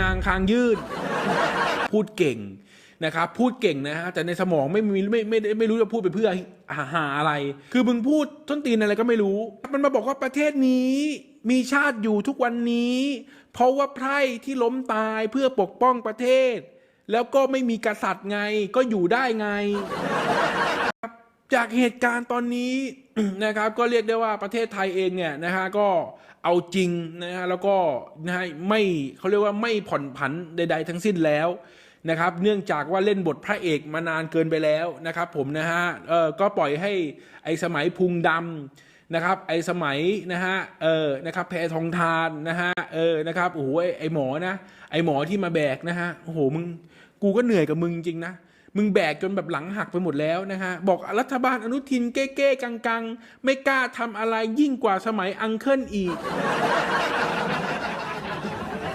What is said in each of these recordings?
นางคางยืด พูดเก่งนะครับพูดเก่งนะฮะแต่ในสมองไม่มีไม่ไม่ไม่ไม่รู้จะพูดไปเพื่อหาหาอะไร คือมึงพูดต้นตีนอะไรก็ไม่รู้ มันมาบอกว่าประเทศนี้มีชาติอยู่ทุกวันนี้ เพราะว่าไพร่ที่ล้มตายเพื่อปกป้องประเทศ แล้วก็ไม่มีกษัตริย์ไงก็อยู่ได้ไง จากเหตุการณ์ตอนนี้นะครับ ก็เรียกได้ว่าประเทศไทยเองเนี่ยนะฮะก็ เอาจริงนะฮะแล้วก็นะฮะไม่เขาเรียกว่าไม่ผ่อนผันใด ๆ ทั้งสิ้นแล้วนะครับ เนื่องจากว่าเล่นบทพระเอกมานานเกินไปแล้วนะครับ ผมนะฮะเออก็ปล่อยให้ไอ้สมัยพุงดำนะครับ ไอ้สมัยนะฮะเออนะครับแพทองทานนะฮะเออนะครับโอ้โหไอ้หมอนะ ไอ้หมอที่มาแบกนะฮะโอ้โหมึงกูก็เหนื่อยกับมึงจริงนะ มึงแบกจนแบบหลังหักไปหมดแล้วนะฮะ บอกรัฐบาลอนุทินเก้ๆกังๆ ไม่กล้าทำอะไรยิ่งกว่าสมัยอังเคิลอีก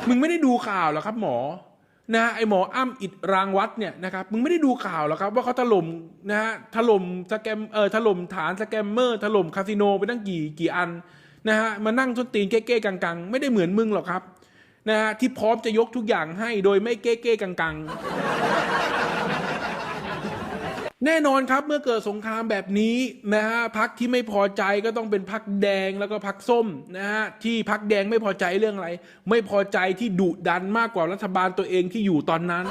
มึงไม่ได้ดูข่าวหรอครับหมอนะะไอหมออ้ำอิดรางวัดเนี่ยนะครับมึงไม่ได้ดูข่าวหรอครับว่าเขาถล่มนะฮะถล่มสแกมเออถล่มฐานสแกมเมอร์ถล่มคาสิโนไปตั้งกี่กี่อันนะฮะมานั่งส้นตีนเก้ๆกังๆ ไม่ได้เหมือนมึงหรอกครับนะฮะที่พร้อมจะยกทุกอย่างให้โดยไม่เก้ๆกังๆ แน่นอนครับเมื่อเกิดสงครามแบบนี้นะฮะพักที่ไม่พอใจก็ต้องเป็นพักแดงแล้วก็พักส้มนะฮะที่พักแดงไม่พอใจเรื่องอะไร ไม่พอใจที่ดุดันมากกว่ารัฐบาลตัวเองที่อยู่ตอนนั้น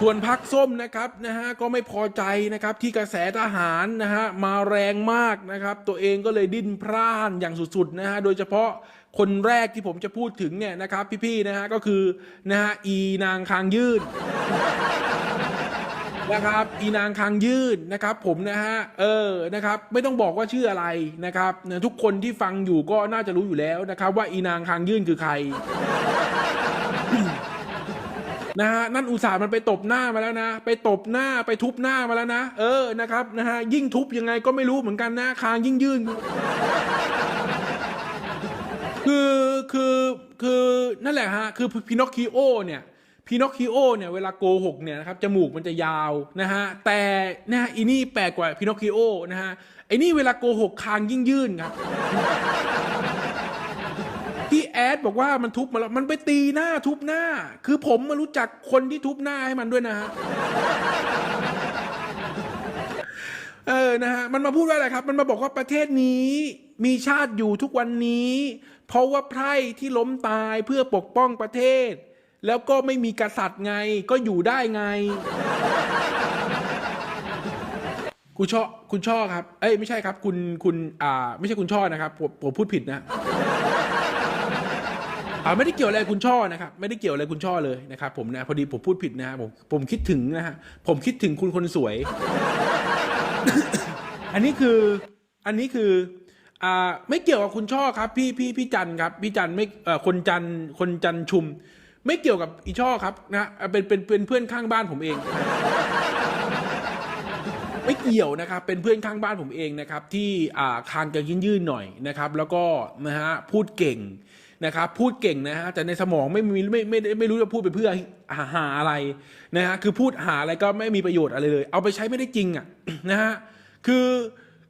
ส่วนพักส้มนะครับนะฮะก็ไม่พอใจนะครับที่กระแสทหารนะฮะมาแรงมากนะครับ ตัวเองก็เลยดิ้นพร่านอย่างสุดๆนะฮะโดยเฉพาะคนแรกที่ผมจะพูดถึงเนี่ยนะครับพี่ๆนะฮะก็คือนะฮะอีนางคางยืด นะครับอีนางคางยืดนะครับ ผมนะฮะเออนะครับไม่ต้องบอกว่าชื่ออะไรนะครับทุกคนที่ฟังอยู่ก็น่าจะรู้อยู่แล้วนะครับ ว่าอีนางคางยืดคือใครนะฮะนั่นอุตส่าห์มันไปตบหน้ามาแล้วนะ ไปตบหน้าไปทุบหน้ามาแล้วนะเออนะครับนะฮะยิ่งทุบยังไงก็ไม่รู้เหมือนกันนะคางยิ่งยื่นคือคือคือนั่นแหละฮะคือพินอคคิโอเนี่ย พินอคคิโอเนี่ยเวลาโกหกเนี่ยนะครับจมูกมันจะยาวนะฮะแต่นะฮะอีนี่แปลกกว่าพินอคคิโอนะฮะไอ้นี่เวลาโกหกคางยิ่งยื่นครับที่แอดบอกว่ามันทุบมาแล้วมันไปตีหน้าทุบหน้า คือผมมารู้จักคนที่ทุบหน้าให้มันด้วยนะฮะเออ นะฮะ มันมาพูดว่าอะไรครับ มันมาบอกว่าประเทศนี้มีชาติอยู่ทุกวันนี้ เพราะว่าไพร่ที่ล้มตายเพื่อปกป้องประเทศ แล้วก็ไม่มีกษัตริย์ไง ก็อยู่ได้ไง คุณช่อคุณช่อครับ เอ้ยไม่ใช่ครับ คุณคุณอ่า ไม่ใช่คุณช่อนะครับผมผมพูดผิดนะอ่าไม่ได้เกี่ยวอะไรคุณช่อนะครับ ไม่ได้เกี่ยวอะไรคุณช่อเลยนะครับ ผมนะพอดีผมพูดผิดนะฮะผมผมคิดถึงนะฮะผมคิดถึงคุณคนสวย อันนี้คือ อันนี้คืออ่าไม่เกี่ยวกับคุณช่อครับ พี่พี่พี่จันครับ พี่จันไม่เอ่อคนจันคนจันชุม ไม่เกี่ยวกับอีช่อครับนะเป็นเป็นเป็นเพื่อนข้างบ้านผมเอง ไม่เกี่ยวนะครับ เป็นเพื่อนข้างบ้านผมเองนะครับ ที่อ่าคางจะยื่นยืนๆหน่อยนะครับ แล้วก็นะฮะพูดเก่งนะครับ พูดเก่งนะฮะแต่ในสมองไม่มีไม่ไม่ไม่รู้จะพูดไปเพื่อหาหาอะไรนะฮะคือพูดหาอะไรก็ไม่มีประโยชน์อะไรเลย เอาไปใช้ไม่ได้จริงอะนะฮะคือ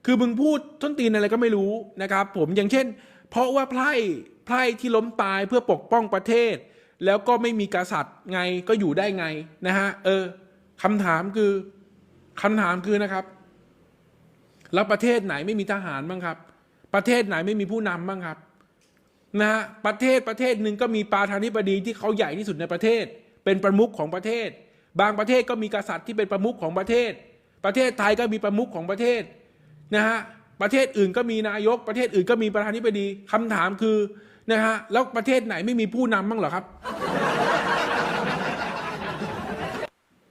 คือมึงพูดต้นตีนอะไรก็ไม่รู้นะครับ ผมอย่างเช่น เพราะว่าไพร่ไพร่ที่ล้มตายเพื่อปกป้องประเทศ แล้วก็ไม่มีกษัตริย์ไงก็อยู่ได้ไงนะฮะเออคำถามคือคำถามคือนะครับ แล้วประเทศไหนไม่มีทหารบ้างครับ ประเทศไหนไม่มีผู้นำบ้างครับนะฮะประเทศประเทศหนึ่งก็มีประธานาธิบดีที่เขาใหญ่ที่สุดในประเทศ เป็นประมุขของประเทศ บางประเทศก็มีกษัตริย์ที่เป็นประมุขของประเทศ ประเทศไทยก็มีประมุขของประเทศนะฮะ ประเทศอื่นก็มีนายกประเทศอื่นก็มีประธานาธิบดีคำถามคือนะฮะแล้วประเทศไหนไม่มีผู้นำบ้างเหรอครับ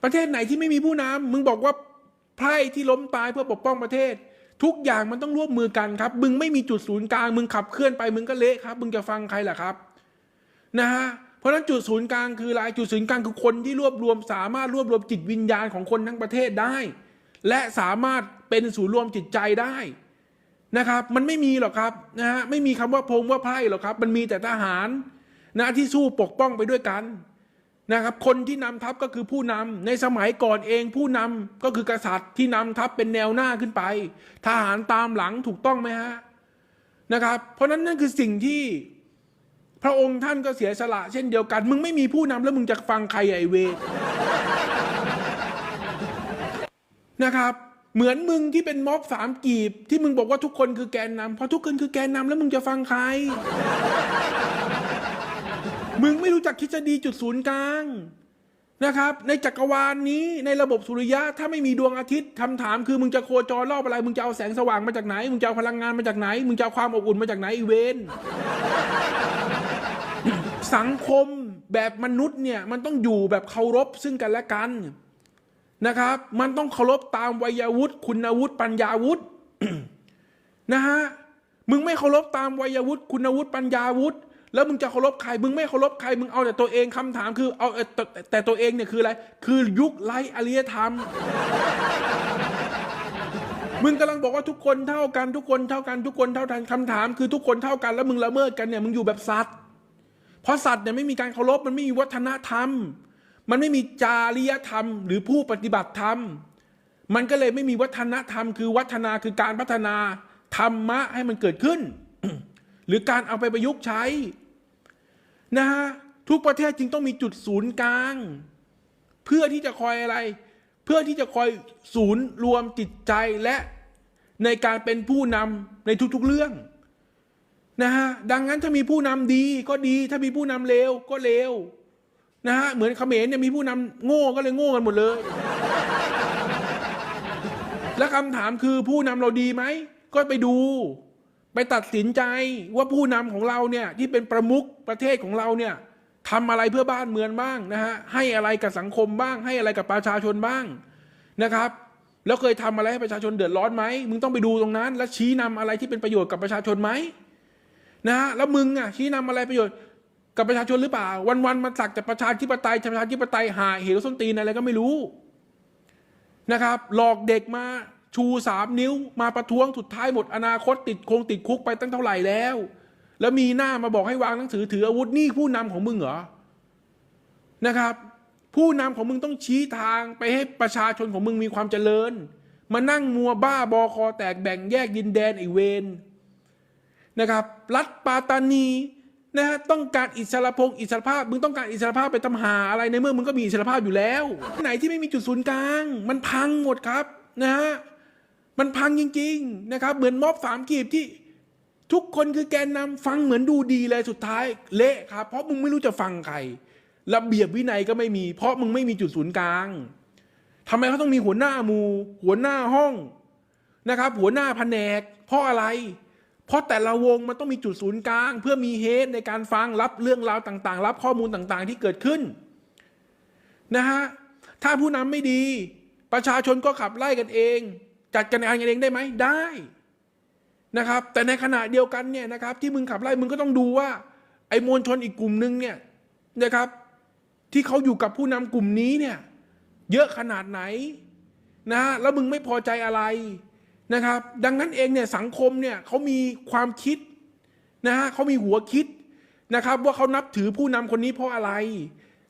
ประเทศไหนที่ไม่มีผู้นำมึงบอกว่าไพร่ที่ล้มตายเพื่อปกป้องประเทศ ทุกอย่างมันต้องร่วมมือกันครับ มึงไม่มีจุดศูนย์กลาง มึงขับเคลื่อนไปมึงก็เละครับ มึงจะฟังใครล่ะครับนะฮะเพราะนั้นจุดศูนย์กลางคืออะไรจุดศูนย์กลางคือคนที่รวบรวมสามารถรวบรวมจิตวิญญาณของคนทั้งประเทศได้ และสามารถเป็นศูนย์รวมจิตใจได้ นะครับ มันไม่มีหรอกครับนะฮะไม่มีคำว่าพงว่าไพ่หรอกครับ มันมีแต่ทหารนะที่สู้ปกป้องไปด้วยกันนะครับ คนที่นำทัพก็คือผู้นำในสมัยก่อนเองผู้นำก็คือกษัตริย์ที่นำทัพเป็นแนวหน้าขึ้นไป ทหารตามหลังถูกต้องไหมฮะนะครับ เพราะฉะนั้นนั่นคือสิ่งที่พระองค์ท่านก็เสียสละเช่นเดียวกัน มึงไม่มีผู้นำแล้วมึงจะฟังใครไอเวนะครับ เหมือนมึงที่เป็นม็อบสามกีบ ที่มึงบอกว่าทุกคนคือแกนนำพอทุกคนคือแกนนำแล้วมึงจะฟังใคร มึงไม่รู้จักทฤษฎีจุดศูนย์กลางนะครับ ในจักรวาลนี้ในระบบสุริยะถ้าไม่มีดวงอาทิตย์คำถามคือมึงจะโคจรรอบอะไร มึงจะเอาแสงสว่างมาจากไหน มึงจะเอาพลังงานมาจากไหน มึงจะเอาความอบอุ่นมาจากไหนอีเวนสังคมแบบมนุษย์เนี่ยมันต้องอยู่แบบเคารพซึ่งกันและกัน นะครับ มันต้องเคารพตามวัยวุฒิคุณวุฒิปัญญาวุฒินะฮะมึงไม่เคารพตามวัยวุฒิคุณวุฒิปัญญาวุฒิแล้วมึงจะเคารพใคร มึงไม่เคารพใคร มึงเอาแต่ตัวเองคำถามคือเอาแต่ตัวเองเนี่ยคืออะไร คือยุคไร้อารยธรรม มึงกำลังบอกว่าทุกคนเท่ากันทุกคนเท่ากันทุกคนเท่ากันคำถาม คือทุกคนเท่ากันแล้วมึงละเมิดกันเนี่ยมึงอยู่แบบสัตว์ เพราะสัตว์เนี่ยไม่มีการเคารพมันไม่มีวัฒนธรรม มันไม่มีจาริยธรรม หรือผู้ปฏิบัติธรรม มันก็เลยไม่มีวัฒนธรรม คือวัฒนาคือการพัฒนาธรรมะให้มันเกิดขึ้น หรือการเอาไปประยุกต์ใช้นะฮะทุกประเทศจึงต้องมีจุดศูนย์กลาง เพื่อที่จะคอยอะไร เพื่อที่จะคอยศูนย์รวมจิตใจและในการเป็นผู้นำในทุกๆเรื่องนะฮะดังนั้นถ้ามีผู้นำดีก็ดี ถ้ามีผู้นำเลวก็เลว นะฮะเหมือนเขมรเนี่ยมีผู้นำโง่ก็เลยโง่กันหมดเลย และคำถามคือผู้นำเราดีไหม ก็ไปดู ไปตัดสินใจว่าผู้นำของเราเนี่ยที่เป็นประมุขประเทศของเราเนี่ยทำอะไรเพื่อบ้านเมืองบ้างนะฮะให้อะไรกับสังคมบ้าง ให้อะไรกับประชาชนบ้างนะครับแล้วเคยทำอะไรให้ประชาชนเดือดร้อนไหม มึงต้องไปดูตรงนั้น และชี้นำอะไรที่เป็นประโยชน์กับประชาชนไหมนะฮะแล้วมึงอะชี้นำอะไรประโยชน์ กับประชาชนหรือเปล่า วันๆมันสักแต่ประชาธิปไตยประชาธิปไตยหาเหวส้นตีนอะไรก็ไม่รู้นะครับ หลอกเด็กมาชูสามนิ้วมาประท้วงสุดท้ายหมดอนาคตติดคงติดคุกไปตั้งเท่าไหร่แล้ว แล้วมีหน้ามาบอกให้วางหนังสือถืออาวุธนี่ผู้นำของมึงเหรอนะครับ ผู้นำของมึงต้องชี้ทางไปให้ประชาชนของมึงมีความเจริญ มานั่งมัวบ้าบอคอแตกแบ่งแยกดินแดนไอเวนนะครับ รัฐปาตานี นะฮะต้องการอิสระพงอิสระภาพมึงต้องการอิสระภาพไปทำหาอะไรในเมื่อมึงก็มีอิสระภาพอยู่แล้ว ไหนที่ไม่มีจุดศูนย์กลาง มันพังหมดครับนะฮะมันพังจริง ๆ นะครับ เหมือนม็อบสามกีบที่ทุกคนคือแกนนำฟังเหมือนดูดีเลยสุดท้ายเละครับ เพราะมึงไม่รู้จะฟังใครระเบียบวินัยก็ไม่มี เพราะมึงไม่มีจุดศูนย์กลางทำไมเขาต้องมีหัวหน้ามู หัวหน้าห้องนะครับ หัวหน้าแผนกเพราะอะไร เพราะแต่ละวงมันต้องมีจุดศูนย์กลาง เพื่อมีเฮดในการฟังรับเรื่องราวต่างๆ รับข้อมูลต่างๆ ที่เกิดขึ้นนะฮะถ้าผู้นำไม่ดี ประชาชนก็ขับไล่กันเอง จัดการงานกันเองได้ไหมได้นะครับ แต่ในขณะเดียวกันเนี่ยนะครับ ที่มึงขับไล่มึงก็ต้องดูว่า ไอ้มวลชนอีกกลุ่มนึงเนี่ยนะครับ ที่เขาอยู่กับผู้นำกลุ่มนี้เนี่ย เยอะขนาดไหนนะแล้วมึงไม่พอใจอะไร นะครับ ดังนั้นเองเนี่ยสังคมเนี่ยเขามีความคิดนะฮะเขามีหัวคิดนะครับ ว่าเขานับถือผู้นำคนนี้เพราะอะไร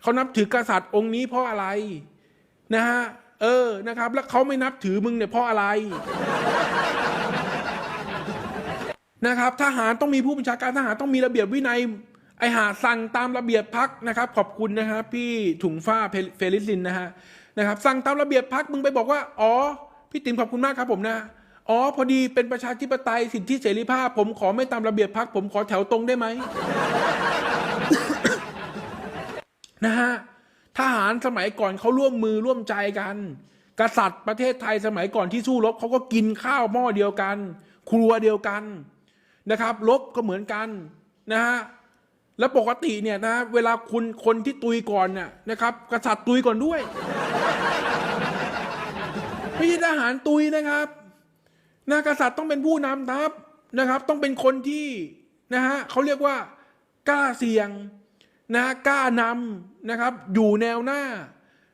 เขานับถือกษัตริย์องค์นี้เพราะอะไรนะฮะเออนะครับ แล้วเขาไม่นับถือมึงเนี่ยเพราะอะไรนะครับ ทหารต้องมีผู้บัญชาการทหารต้องมีระเบียบวินัยไอหาสั่งตามระเบียบพักนะครับ ขอบคุณนะครับ พี่ถุงฟ้าเฟลิซินนะฮะนะครับ สั่งตามระเบียบพักมึงไปบอกว่า อ๋อ พี่ติ๋มขอบคุณมากครับผมนะ อ๋อ พอดีเป็นประชาธิปไตยสิทธิเสรีภาพ ผมขอไม่ตามระเบียบพักผมขอแถวตรงได้ไหมนะฮะทหารสมัยก่อนเขาร่วมมือร่วมใจกัน กษัตริย์ประเทศไทยสมัยก่อนที่สู้รบเขาก็กินข้าวหม้อเดียวกัน ครัวเดียวกันนะครับรบก็เหมือนกันนะฮะแล้วปกติเนี่ยนะเวลาคุณคนที่ตุยก่อนเนี่ยนะครับ กษัตริย์ตุยก่อนด้วยไม่ใช่ทหารตุยนะครับ นะกษัตริย์ต้องเป็นผู้นำทัพนะครับ ต้องเป็นคนที่นะฮะเขาเรียกว่ากล้าเสี่ยงนะกล้านำนะครับ อยู่แนวหน้า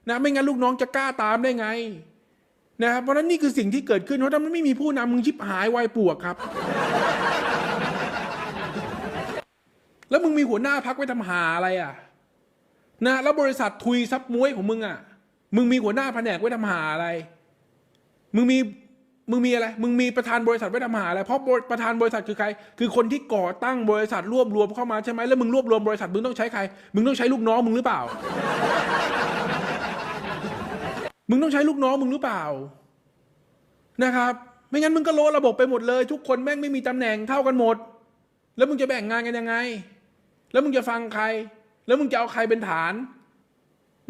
นะไม่งั้นลูกน้องจะกล้าตามได้ไงนะครับเพราะฉะนั้นนี่คือสิ่งที่เกิดขึ้นเพราะถ้ามันไม่มีผู้นำมึงชิบหายวายปวกครับ แล้วมึงมีหัวหน้าพักไว้ทำหาอะไรอะนะแล้วบริษัททุยซับมวยของมึงอะ มึงมีหัวหน้าแผนกไว้ทำหาอะไร มึงมี มึงมีอะไร มึงมีประธานบริษัทไว้ทำหาอะไร เพราะประธานบริษัทคือใคร คือคนที่ก่อตั้งบริษัทรวบรวมเข้ามาใช่ไหมแล้วมึงรวบรวมบริษัทมึงต้องใช้ใคร มึงต้องใช้ลูกน้องมึงหรือเปล่า มึงต้องใช้ลูกน้องมึงหรือเปล่า นะครับ ไม่งั้นมึงก็โลระบบไปหมดเลย ทุกคนแม่งไม่มีตำแหน่งเท่ากันหมด แล้วมึงจะแบ่งงานกันยังไง แล้วมึงจะฟังใคร แล้วมึงจะเอาใครเป็นฐาน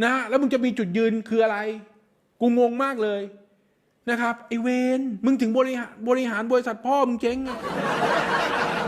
นะ แล้วมึงจะมีจุดยืนคืออะไร กูงงมากเลย นะครับไอเวนมึงถึงบริหารบริหารบริษัทพ่อมึงเจ๊งอะ